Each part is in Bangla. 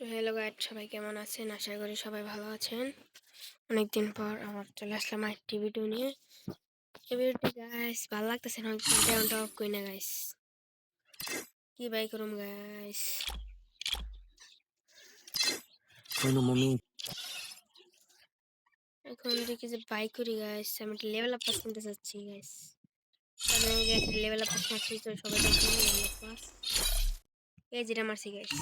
তো হ্যালো গাইড সবাই কেমন আছেন? আশা করি সবাই ভালো আছেন। অনেকদিন পর আমার চলে আসলাম আরেকটি ভিডিও নিয়ে। এই ভিডিওটি গাইস ভালো লাগতেছে না? ডাউনটা অফ করি না গাইস কি বাই করুম গাইস এখন দেখি যে বাই করি গাইস আমি একটা লেভেল আপ পাস কিনতে চাচ্ছি গাইস আমি লেভেল আপ পাস তো সবাই দেখুন লেভেল আপ পাস এই যেটা মারছি guys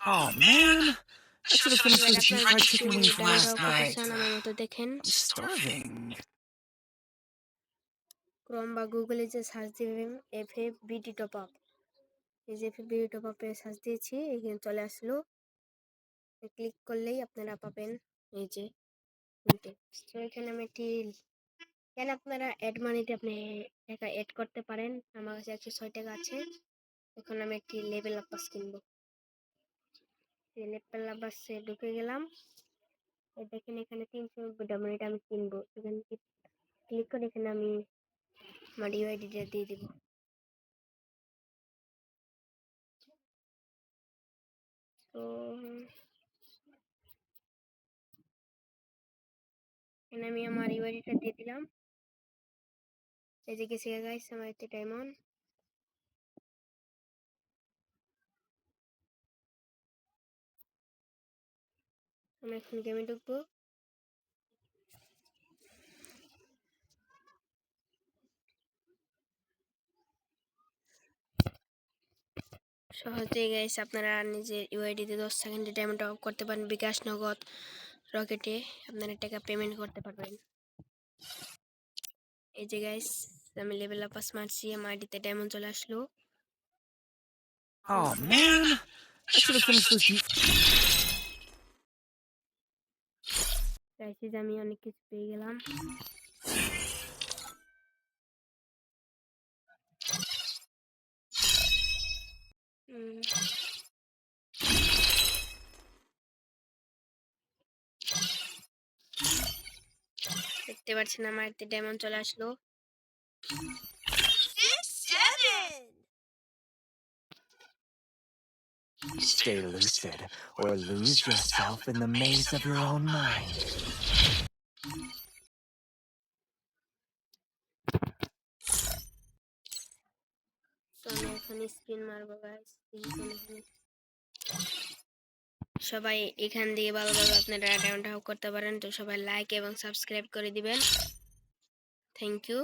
Oh man, I should have finished those deep fried chicken wings from last night. চান মতো দেখেন I'm starving. ক্রোম বা গুগলে যে সার্চ দিবেন F F BD top up এই যে এফ এফ বিডি টপ আপে সার্চ দিয়েছি এখানে চলে আসলো। ক্লিক করলেই আপনারা পাবেন এই যে তো এখানে আমি একটি কেন আপনারা অ্যাড মানিতে আপনি টাকা অ্যাড করতে পারেন? আমার কাছে একশো ছয় টাকা আছে। এখন আমি একটি লেভেল আপ পাস কিনবো আপ পাসে ঢুকে গেলাম। দেখেন এখানে তিনশো ডায়মন্ড আমি কিনবো। এখানে ক্লিক করে এখানে আমি আমার ইউআইডিটা দিয়ে দিব। তো, এখানে আমি আমার ইউআইডিটা দিয়ে দিলাম। এই যে গেছে গাইস আমার এতে ডায়মন্ড আমি এখন গেমে ঢুকবো। সহজেই গাইস আপনারা নিজের ইউআইডিতে দশ সেকেন্ডে ডায়মন্ড অফ করতে পারেন বিকাশ নগদ রকেটে আপনারা টাকা পেমেন্ট করতে পারবেন। এই যে গাইস আমি লেভেল আপ মারছি আমার আইডিতে ডায়মন্ড চলে আসলো। Oh man, I should have finished those deep. যে আমি অনেক কিছু পেয়ে গেলাম দেখতে পাচ্ছেন আমার একটা ডেমন চলে আসলো Stay lucid or lose yourself in the maze of your own mind. সবাই এখান দিয়ে ভালোভাবে আপনারা ডাউনটা করতে পারেন। তো সবাই লাইক এবং সাবস্ক্রাইব করে দিবেন। Thank you